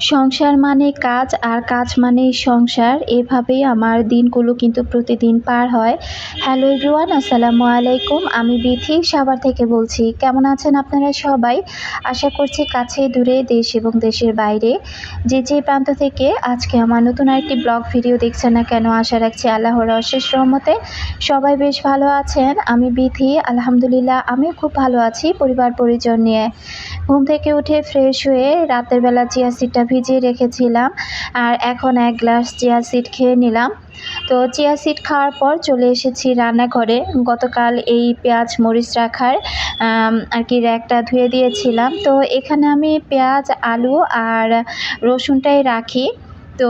সংসার মানে কাজ আর কাজ মানে সংসার। এভাবেই আমার দিনগুলো কিন্তু প্রতিদিন পার হয়। হ্যালো এভরিওয়ান আসসালামু আলাইকুম। আমি বিথি, সাভার থেকে বলছি। কেমন আছেন আপনারা সবাই? আশা করছি কাছে, দূরে, দেশ এবং দেশের বাইরে। যে যে প্রান্ত থেকে আজকে আমার নতুন আরেকটি ব্লগ ভিডিও দেখছেন না কেন, আশা রাখছি আল্লাহর অশেষ রহমতে সবাই বেশ ভালো আছেন। আমি বিথি, আলহামদুলিল্লাহ, আমিও খুব ভালো আছি পরিবার পরিজন নিয়ে। ঘুম থেকে উঠে ফ্রেশ হয়ে রাতের বেলা চিয়া সিডটা ভিজিয়ে রেখেছিলাম আর এখন এক গ্লাস চিয়া সিড খেয়ে নিলাম। তো চিয়া সিড খাওয়ার পর চলে এসেছি রান্নাঘরে। গতকাল এই পেঁয়াজ মরিচ রাখার আর কি র্যাকটা ধুয়ে দিয়েছিলাম। তো এখানে আমি পেঁয়াজ, আলু আর রসুনটাই রাখি। তো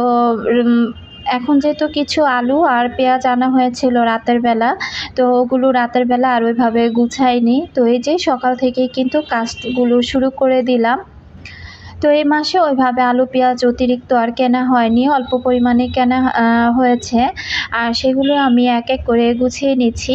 এখন যেহেতু কিছু আলু আর পেঁয়াজ আনা হয়েছিল রাতের বেলা, তো ওগুলো রাতের বেলা আর ওইভাবে গুছাইনি। তো এই যে সকাল থেকেই কিন্তু কাজগুলো শুরু করে দিলাম। তো এই মাসে ওইভাবে আলু, পেঁয়াজ অতিরিক্ত আর কেনা হয়নি, অল্প পরিমাণে কেনা হয়েছে। আর সেগুলো আমি এক এক করে গুছিয়ে নিচ্ছি।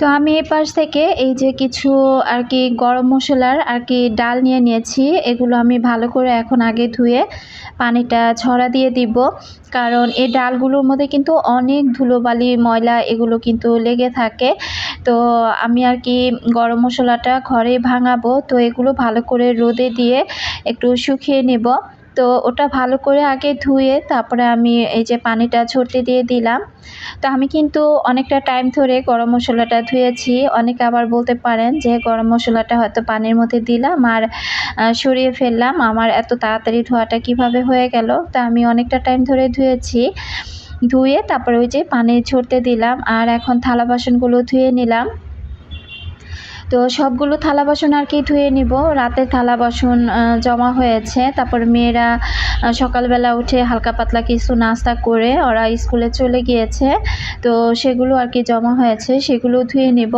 তো আমি এ পাশ থেকে এই যে কিছু আর কি গরম মশলার আর কি ডাল নিয়ে নিয়েছি, এগুলো আমি ভালো করে এখন আগে ধুয়ে পানিটা ছড়া দিয়ে দিব। কারণ এই ডালগুলোর মধ্যে কিন্তু অনেক ধুলোবালি, ময়লা এগুলো কিন্তু লেগে থাকে। তো আমি আর কি গরম মশলাটা ঘরে ভাঙাবো, তো এগুলো ভালো করে রোদে দিয়ে একটু শুকিয়ে নেব। তো ওটা ভালো করে আগে ধুয়ে তারপরে আমি এই যে পানিটা ছড়তে দিয়ে দিলাম। তো আমি কিন্তু অনেকটা টাইম ধরে গরম মশলাটা ধুয়েছি। অনেকে আবার বলতে পারেন যে গরম মশলাটা হয়তো পানির মধ্যে দিলাম আর সরিয়ে ফেললাম। আমার এত তাড়াতাড়ি ধোয়াটা কীভাবে হয়ে গেল? তা আমি অনেকটা টাইম ধরে ধুয়েছি। ধুয়ে তারপরে ওই যে পানি ছড়তে দিলাম আর এখন থালা বাসনগুলো ধুয়ে নিলাম। তো সবগুলো থালা বাসন আর কি ধুয়ে নিব। রাতে থালা বাসন জমা হয়েছে। তারপর মেয়েরা সকালবেলা উঠে হালকা পাতলা কিছু নাস্তা করে ওরা স্কুলে চলে গিয়েছে। তো সেগুলো আর কি জমা হয়েছে, সেগুলো ধুয়ে নিব।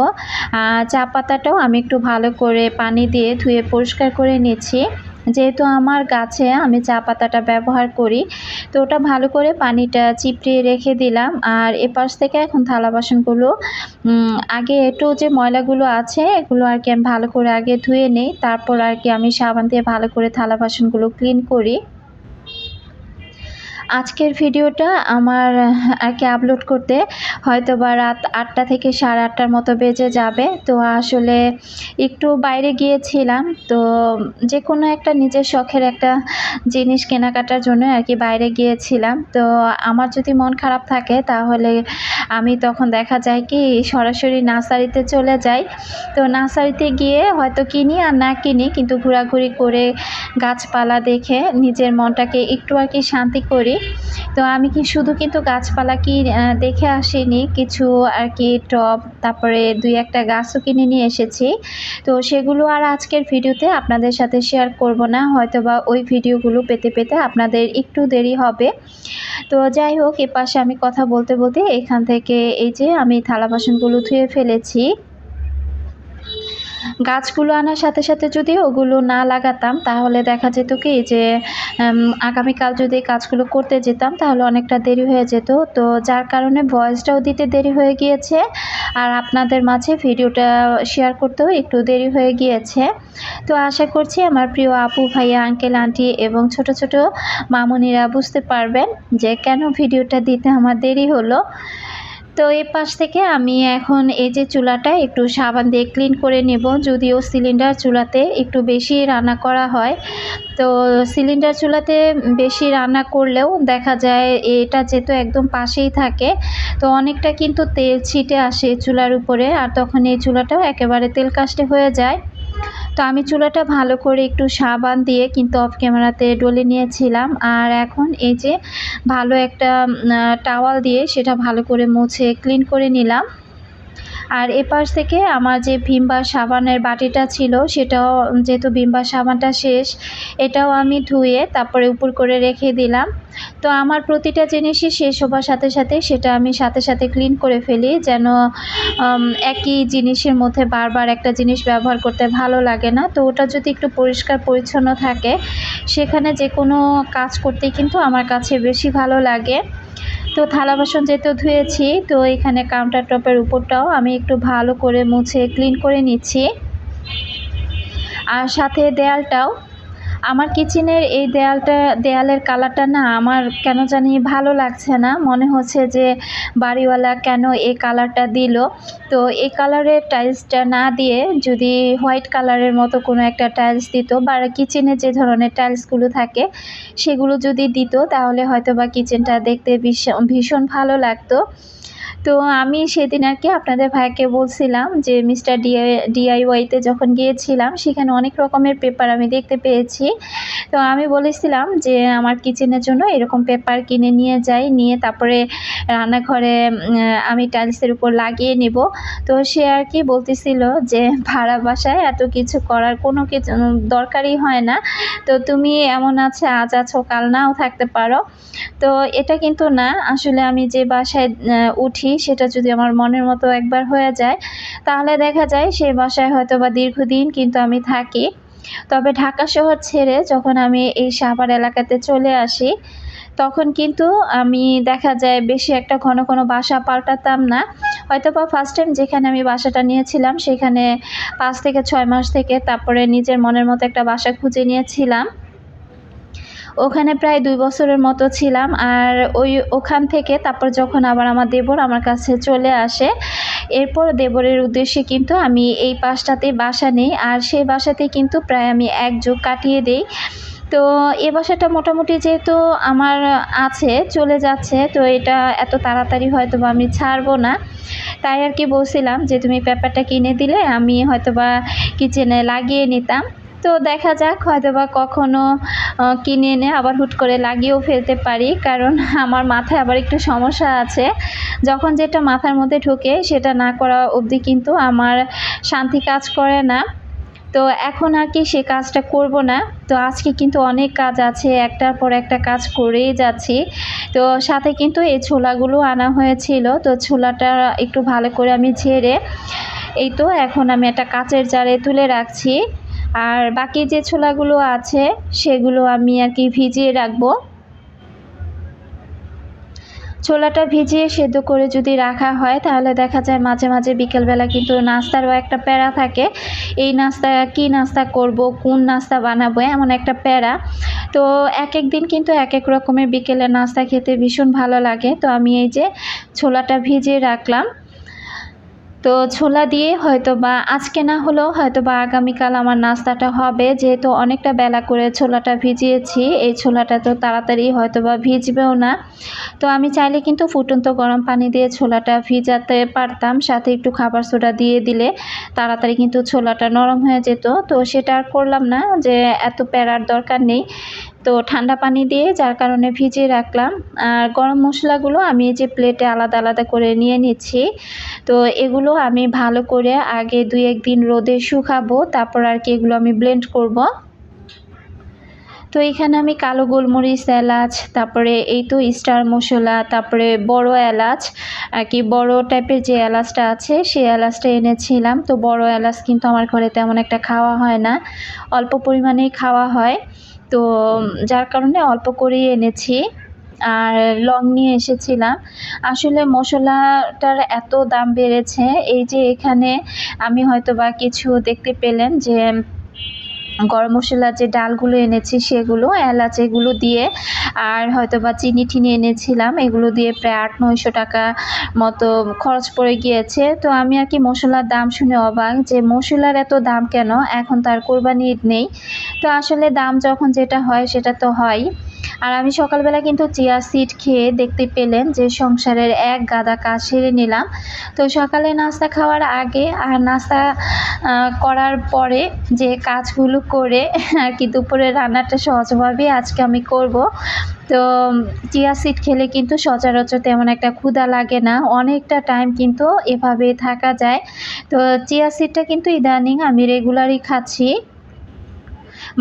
চা পাতাটাও আমি একটু ভালো করে পানি দিয়ে ধুয়ে পরিষ্কার করে নিচ্ছি। যেহেতু আমার গাছে আমি চা পাতাটা ব্যবহার করি, তো ওটা ভালো করে পানিটা চিপড়িয়ে রেখে দিলাম। আর এপাশ থেকে এখন থালা বাসনগুলো আগে একটু যে ময়লাগুলো আছে, এগুলো আর কি আমি ভালো করে আগে ধুয়ে নিই। তারপর আর কি আমি সাবান দিয়ে ভালো করে থালা বাসনগুলো ক্লিন করি। আজকের ভিডিওটা আমার আর কি আপলোড করতে হয়তো বা রাত আটটা থেকে সাড়ে আটটার মতো বেজে যাবে। তো আসলে একটু বাইরে গিয়েছিলাম, তো যে কোনো একটা নিজের শখের একটা জিনিস কেনাকাটার জন্য আর কি বাইরে গিয়েছিলাম। তো আমার যদি মন খারাপ থাকে তাহলে আমি তখন দেখা যায় কি সরাসরি নার্সারিতে চলে যাই। তো নার্সারিতে গিয়ে হয়তো কিনি আর না কিনি, কিন্তু ঘোরাঘুরি করে গাছপালা দেখে নিজের মনটাকে একটু আর কি শান্তি করি। তো আমি কি শুধু কিন্তু গাছপালা কি দেখে আসিনি, কিছু আর কি টব, তারপরে দুই একটা গাছও কিনে নিয়ে এসেছি। তো সেগুলো আর আজকের ভিডিওতে আপনাদের সাথে শেয়ার করব না হয়তো বা ওই ভিডিওগুলো পেতে পেতে আপনাদের একটু দেরি হবে। তো যাই হোক এ পাশে আমি কথা বলতে বলতে এখান থেকে এই যে আমি থালা বাসনগুলো ধুয়ে ফেলেছি। গাছগুলো আনার সাথে সাথে যদি ওগুলো না লাগাতাম, তাহলে দেখা যেত কি যে আগামীকাল যদি কাজগুলো করতে যেতাম, তাহলে অনেকটা দেরি হয়ে যেত। তো যার কারণে ভয়েসটাও দিতে দেরি হয়ে গিয়েছে। আর আপনাদের মাঝে ভিডিওটা শেয়ার করতেও একটু দেরি হয়ে গিয়েছে। তো আশা করছি আমার প্রিয় আপু, ভাইয়া আঙ্কেল আন্টি এবং ছোট ছোট মামুনিরা বুঝতে পারবেন যে কেন ভিডিওটা দিতে আমার দেরি হলো। তো এই পাশ থেকে আমি এখন এই যে চুলাটা একটু সাবান দিয়ে ক্লিন করে নেব, যদিও সিলিন্ডার চুলাতে একটু বেশি রান্না করা হয়। তো সিলিন্ডার চুলাতে বেশি রান্না করলেও দেখা যায় এটা যেহেতু একদম পাশেই থাকে, তো অনেকটা কিন্তু তেল ছিটে আসে চুলার উপরে, আর তখন এই চুলাটাও একেবারে তেল কাস্টে হয়ে যায়। তো আমি চুলাটা ভালো করে একটু সাবান দিয়ে কিন্তু অফ ক্যামেরাতে ডলে নিয়েছিলাম। আর এখন এই যে ভালো একটা টাওয়াল দিয়ে সেটা ভালো করে মুছে ক্লিন করে নিলাম। আর এপাশ থেকে আমার যে ভিমবার সাবানের বাটিটা ছিল, সেটাও যেহেতু ভিমবার সাবানটা শেষ, এটাও আমি ধুয়ে তারপরে উপর করে রেখে দিলাম। তো আমার প্রতিটা জিনিসই শেষ হবার সাথে সাথে সেটা আমি সাথে সাথে ক্লিন করে ফেলি, যেন একই জিনিসের মধ্যে বারবার একটা জিনিস ব্যবহার করতে ভালো লাগে না। তো ওটা যদি একটু পরিষ্কার পরিচ্ছন্ন থাকে, সেখানে যে কোনো কাজ করতে কিন্তু আমার কাছে বেশি ভালো লাগে। তো থালা বাসন যেহেতু ধুয়েছি, তো এখানে কাউন্টার টপের উপরটাও আমি একটু ভালো করে মুছে ক্লিন করে নিচ্ছি। আর সাথে দেয়ালটাও আমার কিচেনের এই দেয়ালটা, দেয়ালের কালারটা না আমার কেন জানি ভালো লাগছে না। মনে হচ্ছে যে বাড়িওয়ালা কেন এই কালারটা দিল। তো এই কালারের টাইলসটা না দিয়ে যদি হোয়াইট কালারের মতো কোনো একটা টাইলস দিত বা কিচেনে যে ধরনের টাইলসগুলো থাকে সেগুলো যদি দিত তাহলে হয়তো বা কিচেনটা দেখতে ভীষণ ভালো লাগতো। তো আমি সেদিন আর কি আপনাদের ভাইকে বলছিলাম যে মিস্টার ডিআই ডিআইওয়াইতে যখন গিয়েছিলাম, সেখানে অনেক রকমের পেপার আমি দেখতে পেয়েছি। তো আমি বলেছিলাম যে আমার কিচেনের জন্য এরকম পেপার কিনে নিয়ে যাই, নিয়ে তারপরে রান্নাঘরে আমি টাইলসের উপর লাগিয়ে নেব। তো সে আর কি বলতেছিল যে, ভাড়া বাসায় এত কিছু করার কোনো কিছু দরকারই হয় না। তো তুমি এমন আছে, আজ আছো, কাল নাও থাকতে পারো। তো এটা কিন্তু না, আসলে আমি যে বাসায় উঠি সেটা যদি আমার মনের মতো একবার হয়ে যায়, তাহলে দেখা যায় সেই বাসায় হয়তো বা দীর্ঘদিন কিন্তু আমি থাকি। তবে ঢাকা শহর ছেড়ে যখন আমি এই সাভার এলাকাতে চলে আসি, তখন কিন্তু আমি দেখা যায় বেশি একটা ঘন ঘন বাসা পাল্টাতাম না। হয়তো বা ফার্স্ট টাইম যেখানে আমি বাসাটা নিয়েছিলাম, সেখানে পাঁচ থেকে ছয় মাস থেকে তারপরে নিজের মনের মতো একটা বাসা খুঁজে নিয়েছিলাম। ওখানে প্রায় দুই বছরের মতো ছিলাম আর ওই ওখান থেকে তারপর যখন আবার আমার দেবর আমার কাছে চলে আসে, এরপর দেবরের উদ্দেশ্যে কিন্তু আমি এই পাশটাতে বাসা নেই আর সেই বাসাতে কিন্তু প্রায় আমি এক যুগ কাটিয়ে দিই। তো এ বাসাটা মোটামুটি যেহেতু আমার আছে, চলে যাচ্ছে, তো এটা এত তাড়াতাড়ি হয়তো বা আমি ছাড়বো না। তাই আর কি বলছিলাম যে, তুমি পেপারটা কিনে দিলে আমি হয়তো বা কিচেনে লাগিয়ে নিতাম। তো দেখা যাক হয়তো বা কখনো কিনে এনে আবার হুট করে লাগিয়েও ফেলতে পারি। কারণ আমার মাথায় আবার একটু সমস্যা আছে। যখন যেটা মাথার মধ্যে ঢুকে, সেটা না করা অবধি কিন্তু আমার শান্তি কাজ করে না। তো এখন আর কি সে কাজটা করব না। তো আজকে কিন্তু অনেক কাজ আছে, একটার পর একটা কাজ করেই যাচ্ছি। তো সাথে কিন্তু এই ছোলাগুলো আনা হয়েছিল। তো ছোলাটা একটু ভালো করে আমি ঝেড়ে, এই তো এখন আমি একটা কাচের জারে তুলে রাখছি। আর বাকি যে ছোলাগুলো আছে, সেগুলো আমি আর কি ভিজিয়ে রাখব। ছোলাটা ভিজিয়ে সেদ্ধ করে যদি রাখা হয়, তাহলে দেখা যায় মাঝে মাঝে বিকেলবেলা কিন্তু নাস্তারও একটা প্যারা থাকে। এই নাস্তা, কি নাস্তা করব, কোন নাস্তা বানাবো, এমন একটা প্যারা। তো এক এক দিন কিন্তু এক এক রকমের বিকেলে নাস্তা খেতে ভীষণ ভালো লাগে। তো আমি এই যে ছোলাটা ভিজিয়ে রাখলাম। তো ছোলা দিয়ে হয়তো বা আজকে না হলেও হয়তো বা আগামীকাল আমার নাস্তাটা হবে। যেহেতু অনেকটা বেলা করে ছোলাটা ভিজিয়েছি, এই ছোলাটা তো তাড়াতাড়ি হয়তো বা ভিজবেও না। তো আমি চাইলে কিন্তু ফুটন্ত গরম পানি দিয়ে ছোলাটা ভিজাতে পারতাম, সাথে একটু খাবার সোডা দিয়ে দিলে তাড়াতাড়ি কিন্তু ছোলাটা নরম হয়ে যেত। তো সেটা আর করলাম না যে এত প্যারার দরকার নেই। তো ঠান্ডা পানি দিয়ে যার কারণে ভিজিয়ে রাখলাম। আর গরম মশলাগুলো আমি যে প্লেটে আলাদা আলাদা করে নিয়ে নিচ্ছি। তো এগুলো আমি ভালো করে আগে দুই একদিন রোদে শুকাবো, তারপর আর কি এগুলো আমি ব্লেন্ড করব। তো এখানে আমি কালো গোলমরিচ, এলাচ, তারপরে এই তো স্টার মশলা, তারপরে বড় এলাচ, আর কি বড় টাইপের যে এলাচটা আছে, সেই এলাচটা এনেছিলাম। তো বড় এলাচ কিন্তু আমার ঘরে তেমন একটা খাওয়া হয় না। অল্প পরিমাণেই খাওয়া হয়। তো যার কারণে অল্প করেই এনেছি আর লং নিয়ে এসেছিলাম। আসলে মশলাটার এত দাম বেড়েছে, এই যে এখানে আমি হয়তো বা কিছু দেখতে পেলেন যে গরম মশলার যে ডালগুলো এনেছি সেগুলো, এলাচ এগুলো দিয়ে, আর হয়তো বা চিনি টিনি এনেছিলাম, এগুলো দিয়ে প্রায় আট নয়শো টাকা মতো খরচ পড়ে গিয়েছে। তো আমি আর কি মশলার দাম শুনে অবাক যে মশলার এত দাম কেন? এখন তার কোরবানি ঈদ নেই। তো আসলে দাম যখন যেটা হয় সেটা তো হয়। আর আমি সকালবেলা কিন্তু চিয়া সিড খেয়ে দেখতে পেলেন যে সংসারের এক গাদা কাজ সেরে নিলাম। তো সকালে নাস্তা খাওয়ার আগে আর নাস্তা করার পরে যে কাজগুলো করে আর কি দুপুরে রান্নাটা সহজভাবেই আজকে আমি করব। তো চিয়া সিড খেলে কিন্তু সচরাচর তেমন একটা ক্ষুধা লাগে না, অনেকটা টাইম কিন্তু এভাবে থাকা যায়। তো চিয়া সিডটা কিন্তু ইদানিং আমি রেগুলারই খাচ্ছি।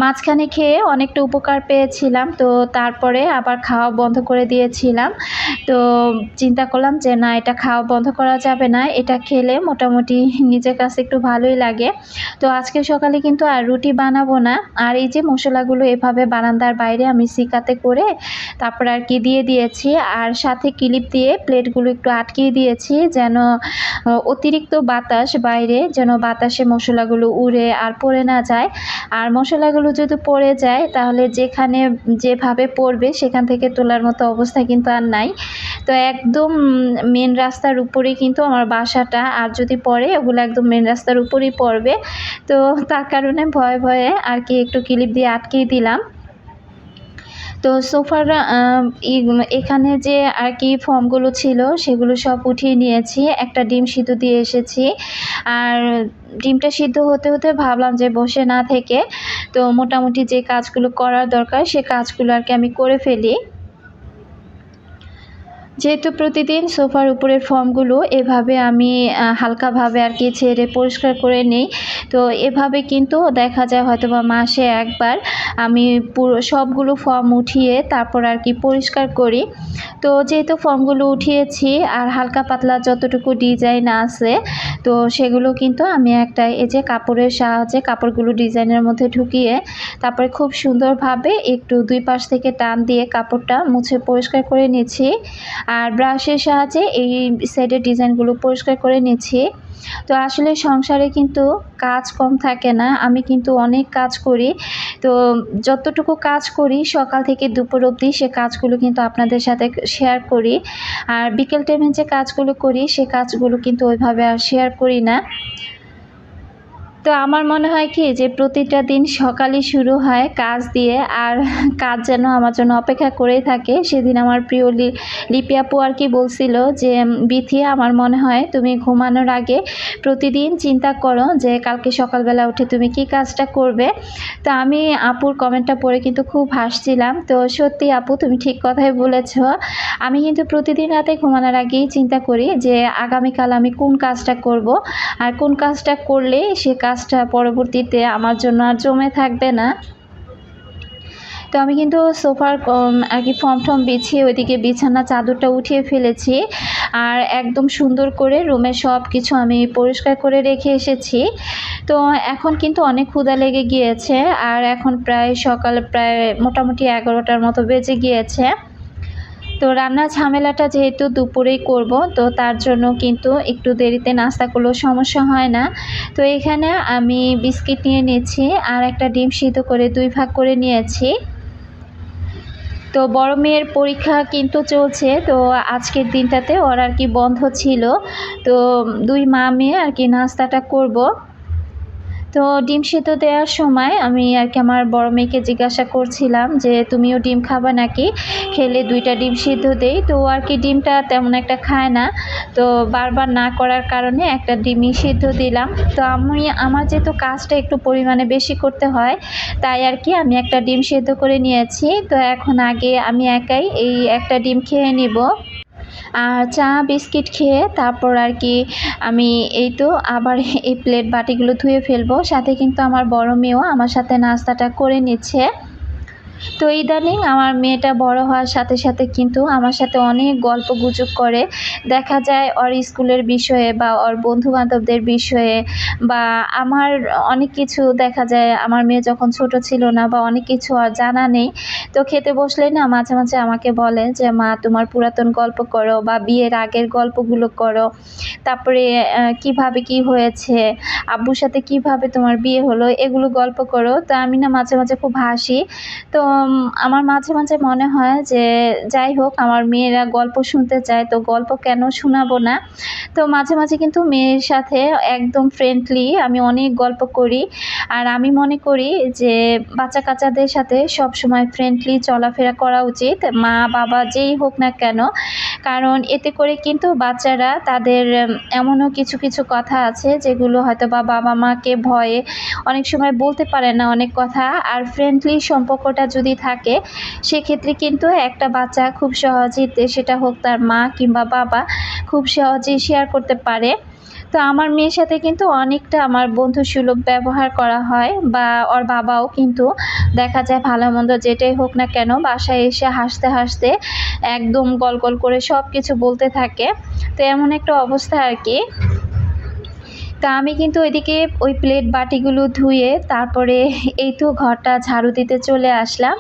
মাঝখানে খেয়ে অনেকটা উপকার পেয়েছিলাম, তো তারপরে আবার খাওয়া বন্ধ করে দিয়েছিলাম। তো চিন্তা করলাম যে, না, এটা খাওয়া বন্ধ করা যাবে না, এটা খেলে মোটামুটি নিজের কাছে একটু ভালোই লাগে। তো আজকে সকালে কিন্তু আর রুটি বানাবো না, আর এই যে মশলাগুলো এভাবে বারান্দার বাইরে আমি সিকাতে করে তারপর আর কি দিয়ে দিয়েছি, আর সাথে ক্লিপ দিয়ে প্লেটগুলো একটু আটকিয়ে দিয়েছি, যেন অতিরিক্ত বাতাস বাইরে, যেন বাতাসে মশলাগুলো উড়ে আর পড়ে না যায়। আর মশলাগুলো যদি পড়ে যায়, তাহলে যেখানে যেভাবে পড়বে, সেখান থেকে তোলার মতো অবস্থা কিন্তু আর নাই। তো একদম মেন রাস্তার উপরেই কিন্তু আমার বাসাটা, আর যদি পড়ে, ওগুলো একদম মেন রাস্তার উপরেই পড়বে। তো তার কারণে ভয়ে ভয়ে আর কি একটু ক্লিপ দিয়ে আটকেই দিলাম। তো সোফার এখানে যে আর কি ফর্মগুলো ছিল, সেগুলো সব উঠিয়ে নিয়েছি। একটা ডিম সিদ্ধ দিয়ে এসেছি। আর ডিমটা সিদ্ধ হতে হতে ভাবলাম যে বসে না থেকে, তো মোটামুটি যে কাজগুলো করার দরকার, সে কাজগুলো আর কি আমি করে ফেলি। যেহেতু প্রতিদিন সোফার উপরের ফর্মগুলো এভাবে আমি হালকাভাবে আর কি ছেড়ে পরিষ্কার করে নিই। তো এভাবে কিন্তু দেখা যায় হয়তো বা মাসে একবার আমি পুরো সবগুলো ফর্ম উঠিয়ে তারপর আর কি পরিষ্কার করি। তো যেহেতু ফর্মগুলো উঠিয়েছি আর হালকা পাতলা যতটুকু ডিজাইন আছে, তো সেগুলো কিন্তু আমি একটা এই যে কাপড়ের সাহায্যে কাপড়গুলো ডিজাইনের মধ্যে ঢুকিয়ে তারপরে খুব সুন্দরভাবে একটু দুই পাশ থেকে টান দিয়ে কাপড়টা মুছে পরিষ্কার করে নিচ্ছি। আর ব্রাশের সাহায্যে এই সাইডের ডিজাইনগুলো পরিষ্কার করে নিচ্ছি। তো আসলে সংসারে কিন্তু কাজ কম থাকে না, আমি কিন্তু অনেক কাজ করি। তো যতটুকু কাজ করি, সকাল থেকে দুপুর অবধি সে কাজগুলো কিন্তু আপনাদের সাথে শেয়ার করি। আর বিকেল টাইমে যে কাজগুলো করি, সে কাজগুলো কিন্তু ওইভাবে আর শেয়ার করি না। তো আমার মনে হয় কি যে প্রতিটা দিন সকালে শুরু হয় কাজ দিয়ে আর কাজ যেন আমার জন্য অপেক্ষা করেই থাকে। সেদিন আমার প্রিয় লিপি আপু আর কি বলছিল যে উম, বিথি আমার মনে হয় তুমি ঘুমানোর আগে প্রতিদিন চিন্তা করো যে কালকে সকালবেলা উঠে তুমি কি কাজটা করবে? তো আমি আপুর কমেন্টটা পড়ে কিন্তু খুব হাসছিলাম। তো সত্যি আপু তুমি ঠিক কথাই বলেছ। আমি কিন্তু প্রতিদিন রাতে ঘুমানোর আগেই চিন্তা করি যে আগামীকাল আমি কোন কাজটা করব? আর কোন কাজটা করলে সে কাজটা পরবর্তীতে আমার জন্য আর জমে থাকবে না। তো আমি কিন্তু সোফার আর কি ফর্ম টম বিছিয়ে ওইদিকে বিছানা চাদরটা উঠিয়ে ফেলেছি। আর একদম সুন্দর করে রুমে সব কিছু আমি পরিষ্কার করে রেখে এসেছি। তো এখন কিন্তু অনেক ক্ষুদা লেগে গিয়েছে। আর এখন প্রায় সকাল প্রায় মোটামুটি এগারোটার মতো বেজে গিয়েছে। তো রান্নার ঝামেলাটা যেহেতু দুপুরেই করব, তো তার জন্য কিন্তু একটু দেরিতে নাস্তা করলেও সমস্যা হয় না। তো এখানে আমি বিস্কিট নিয়ে নিয়েছি আর একটা ডিম সিদ্ধ করে দুই ভাগ করে নিয়েছি। তো বড় মেয়ের পরীক্ষা কিন্তু চলছে, তো আজকের দিনটাতে ওর আর কি বন্ধ ছিল। তো দুই মা মেয়ে আর কি নাস্তাটা করব। তো ডিম সিদ্ধ দেওয়ার সময় আমি আর কি আমার বড় মেয়েকে জিজ্ঞাসা করছিলাম যে, তুমিও ডিম খাবা নাকি? খেলে দুইটা ডিম সিদ্ধ দেই। তো আর কি ডিমটা তেমন একটা খায় না। তো বারবার না করার কারণে একটা ডিমই সিদ্ধ দিলাম। তো আমি, আমার যেহেতু কাজটা একটু পরিমাণে বেশি করতে হয়, তাই আর কি আমি একটা ডিম সিদ্ধ করে নিয়েছি। তো এখন আগে আমি একাই এই একটা ডিম খেয়ে নিব। আর চা, বিস্কিট খেয়ে তারপর আর কি আমি এই তো আবার এই প্লেট বাটিগুলো ধুয়ে ফেলব। সাথে কিন্তু আমার বড় মেয়েও আমার সাথে নাস্তাটা করে নিচ্ছে। তো ইদানিং আমার মেয়েটা বড় হওয়ার সাথে সাথে কিন্তু আমার সাথে অনেক গল্প গুজব করে। দেখা যায় ওর স্কুলের বিষয়ে বা ওর বন্ধু বান্ধবদের বিষয়ে বা আমার অনেক কিছু দেখা যায়। আমার মেয়ে যখন ছোট ছিল না বা অনেক কিছু আর জানা নেই, তো খেতে বসলেই না মাঝে মাঝে আমাকে বলে যে, মা, তোমার পুরাতন গল্প করো বা বিয়ের আগের গল্পগুলো করো। তারপরে কীভাবে কি হয়েছে? আব্বুর সাথে কীভাবে তোমার বিয়ে হলো? এগুলো গল্প করো। তো আমি না মাঝে মাঝে খুব হাসি। তো আমার মাঝে মাঝে মনে হয় যে, যাই হোক, আমার মেয়েরা গল্প শুনতে চায়, তো গল্প কেন শোনাবো না? তো মাঝে মাঝে কিন্তু মেয়ের সাথে একদম ফ্রেন্ডলি আমি অনেক গল্প করি। আর আমি মনে করি যে বাচ্চা কাচ্চাদের সাথে সব সময় ফ্রেন্ডলি চলাফেরা করা উচিত, মা, বাবা যেই হোক না কেন। কারণ এতে করে কিন্তু বাচ্চারা তাদের এমনও কিছু কিছু কথা আছে যেগুলো হয়তো বা বাবা মাকে ভয়ে অনেক সময় বলতে পারে না অনেক কথা। আর ফ্রেন্ডলি সম্পর্কটা যদি থাকে, সেক্ষেত্রে কিন্তু একটা বাচ্চা খুব সহজেই সেটা হোক তার মা কিংবা বাবা খুব সহজেই শেয়ার করতে পারে। তো আমার মেয়ের সাথে কিন্তু অনেকটা আমার বন্ধু সুলভ ব্যবহার করা হয় বা ওর বাবাও কিন্তু দেখা যায় ভালো মন্দ যেটাই হোক না কেন বাসায় এসে হাসতে হাসতে একদম গল গল করে সব কিছু বলতে থাকে। তো এমন একটা অবস্থা আর কি। তা আমি কিন্তু ওইদিকে ওই প্লেট বাটিগুলো ধুয়ে তারপরে এই তো ঘরটা ঝাড়ু দিতে চলে আসলাম।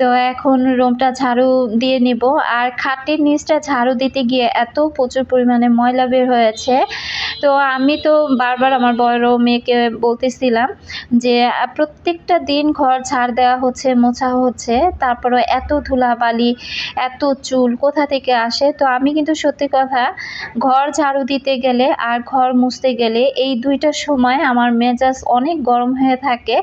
তো এখন রুমটা ঝাড়ু দিয়ে নেব। আর খাটের নিচটা ঝাড়ু দিতে গিয়ে এত প্রচুর পরিমাণে ময়লা বের হয়েছে। তো আমি তো বারবার আমার বড় মেয়েকে বলতেছিলাম যে, প্রত্যেকটা দিন ঘর ঝাড় দেওয়া হচ্ছে, মোছা হচ্ছে, তারপরে এত ধুলাবালি, এত চুল কোথা থেকে আসে? তো আমি কিন্তু সত্যি কথা, ঘর ঝাড়ু দিতে গেলে আর ঘর মুছতে গেলে এই দুইটা সময় আমার মেজাজ অনেক গরম হয়ে থাকে।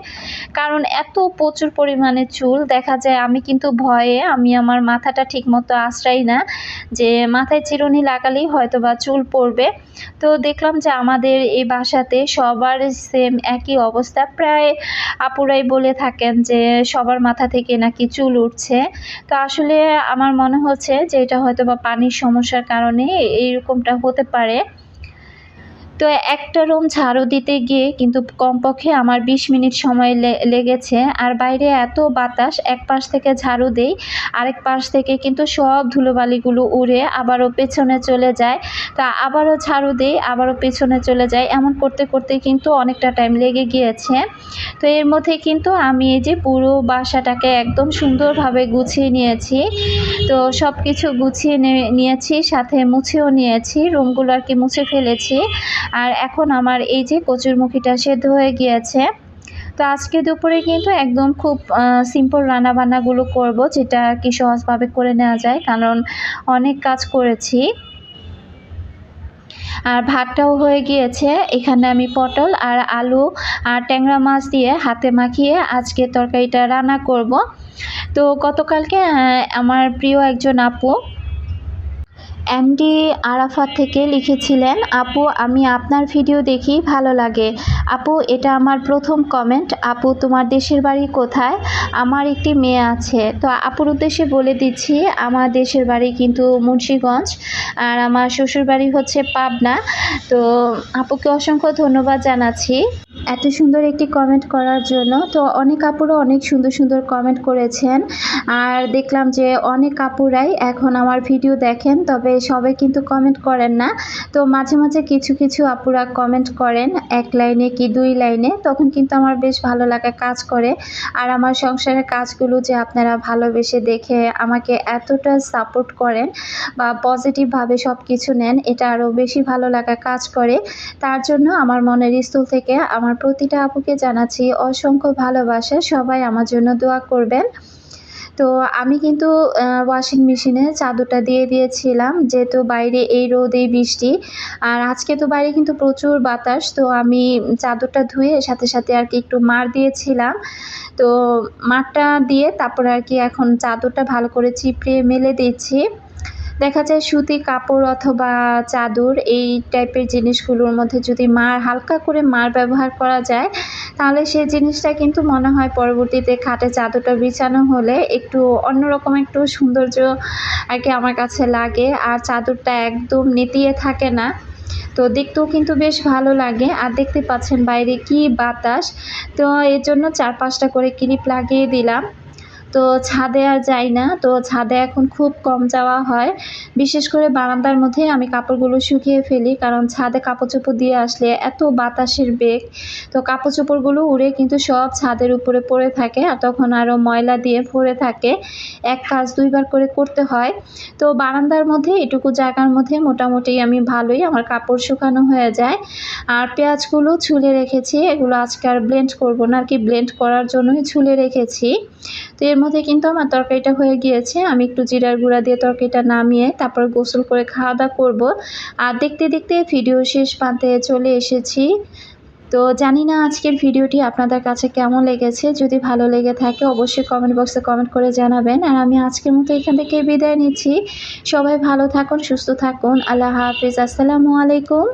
কারণ এত প্রচুর পরিমাণে চুল, দেখা যায় আমি কিন্তু ভয়ে আমি আমার মাথাটা ঠিকমতো আশ্রাই না, যে মাথায় চিরুনি লাগালেই হয়তো বা চুল পড়বে। তো দেখলাম যে আমাদের এই বাসাতে সবার সেম একই অবস্থা। প্রায় আপুরাই বলে থাকেন যে সবার মাথা থেকে নাকি চুল উঠছে। তো আসলে আমার মনে হচ্ছে যে এটা হয়তো বা পানির সমস্যার কারণে এইরকমটা হতে পারে। তো একটা রুম ঝাড়ু দিতে গিয়ে কিন্তু কমপক্ষে আমার বিশ মিনিট সময় লেগেছে। আর বাইরে এত বাতাস, এক পাশ থেকে ঝাড়ু দেই, আরেক পাশ থেকে কিন্তু সব ধুলোবালিগুলো উড়ে আবারও পেছনে চলে যায়। তা আবারও ঝাড়ু দিই, আবারও পেছনে চলে যায়। এমন করতে করতে কিন্তু অনেকটা টাইম লেগে গিয়েছে। তো এর মধ্যে কিন্তু আমি এই যে পুরো বাসাটাকে একদম সুন্দরভাবে গুছিয়ে নিয়েছি। তো সব কিছু গুছিয়ে নিয়েছি, সাথে মুছেও নিয়েছি। রুমগুলো আর কি মুছে ফেলেছি। আর এখন আমার এই যে কচুরমুখিটা সেদ্ধ হয়ে গিয়েছে। তো আজকে দুপুরে কিন্তু একদম খুব সিম্পল রান্নাবান্নাগুলো করব, যেটা কি সহজভাবে করে নেওয়া যায়, কারণ অনেক কাজ করেছি। আর ভাতটাও হয়ে গিয়েছে, এখানে আমি পটল আর আলু আর ট্যাংরা মাছ দিয়ে হাতে মাখিয়ে আজকে তরকারিটা রান্না করব। তো গতকালকে আমার প্রিয় একজন আপু এমডি আরাফাত থেকে লিখেছিলেন, আপু, আমি আপনার ভিডিও দেখি, ভালো লাগে। আপু, এটা আমার প্রথম কমেন্ট আপু, তোমার দেশের বাড়ি কোথায়? আমার একটি মেয়ে আছে। তো আপুর উদ্দেশ্যে বলে দিচ্ছি, আমার দেশের বাড়ি কিন্তু মুন্সীগঞ্জ, আর আমার শ্বশুর বাড়ি হচ্ছে পাবনা। তো আপুকে অসংখ্য ধন্যবাদ জানাচ্ছি এত সুন্দর একটি কমেন্ট করার জন্য। তো অনেক আপুরও অনেক সুন্দর সুন্দর কমেন্ট করেছেন, আর দেখলাম যে অনেক আপুরাই এখন আমার ভিডিও দেখেন। তবে সবাই কিন্তু কমেন্ট করেন না। তো মাঝে মাঝে কিছু কিছু আপুরা কমেন্ট করেন এক লাইনে কি দুই লাইনে। তখন কিন্তু আমার বেশ ভালো লাগা কাজ করে। আর আমার সংসারের কাজগুলো যে আপনারা ভালোবেসে দেখে আমাকে এতটা সাপোর্ট করেন বা পজিটিভভাবে সব কিছু নেন, এটা আরও বেশি ভালো লাগা কাজ করে। তার জন্য আমার মনের স্থল থেকে আমার প্রতিটা আপুকে জানাচ্ছি অসংখ্য ভালোবাসা। সবাই আমার জন্য দোয়া করবেন। তো আমি কিন্তু ওয়াশিং মেশিনে চাদরটা দিয়ে দিয়েছিলাম, যেহেতু বাইরে এই রোদে বৃষ্টি। আর আজকে তো বাইরে কিন্তু প্রচুর বাতাস, তো আমি চাদরটা ধুয়ে সাথে সাথে আর কি একটু মার দিয়েছিলাম। তো মারটা দিয়ে তারপরে আর কি এখন চাদরটা ভালো করে চিপড়ে মেলে দিচ্ছি। দেখা যায় সুতি কাপড় অথবা চাদর, এই টাইপের জিনিসগুলোর মধ্যে যদি মার, হালকা করে মার ব্যবহার করা যায়, তাহলে সেই জিনিসটা কিন্তু মনে হয় পরবর্তীতে খাটে চাদরটা বিছানো হলে একটু অন্যরকম একটু সৌন্দর্য আর কি আমার কাছে লাগে। আর চাদরটা একদম নেতিয়ে থাকে না। তো দেখতেও কিন্তু বেশ ভালো লাগে। আর দেখতে পাচ্ছেন বাইরে কি বাতাস। তো এর জন্য চার পাঁচটা করে ক্লিপ লাগিয়ে দিলাম। তো ছাদে আর যাই না। তো ছাদে এখন খুব কম যাওয়া হয়। বিশেষ করে বারান্দার মধ্যে আমি কাপড়গুলো শুকিয়ে ফেলি, কারণ ছাদে কাপড় চোপড় দিয়ে আসলে এত বাতাসের বেগ। তো কাপড় চোপড়গুলো উড়ে কিন্তু সব ছাদের উপরে পড়ে থাকে আর তখন আরও ময়লা দিয়ে ভরে থাকে। এক কাজ দুইবার করে করতে হয়। তো বারান্দার মধ্যে, এটুকু জায়গার মধ্যে মোটামুটি আমি ভালোই আমার কাপড় শুকানো হয়ে যায়। আর পেঁয়াজগুলো ছুলে রেখেছি। এগুলো আজকে আর ব্লেন্ড করব না। আর কি ব্লেন্ড করার জন্যই ছুলে রেখেছি। তো এর মধ্যে কিন্তু আমার তরকারিটা হয়ে গিয়েছে। আমি একটু জিরার গুঁড়া দিয়ে তরকারিটা নামিয়ে তারপর গোসল করে খাওয়া দাওয়া করব। আর দেখতে দেখতে ভিডিও শেষ প্রান্তে চলে এসেছি। তো জানি না আজকের ভিডিওটি আপনাদের কাছে কেমন লেগেছে। যদি ভালো লেগে থাকে অবশ্যই কমেন্ট বক্সে কমেন্ট করে জানাবেন। আর আমি আজকের মতো এখান থেকে বিদায় নিচ্ছি। সবাই ভালো থাকুন, সুস্থ থাকুন। আল্লাহ হাফিজ। আসসালামু আলাইকুম।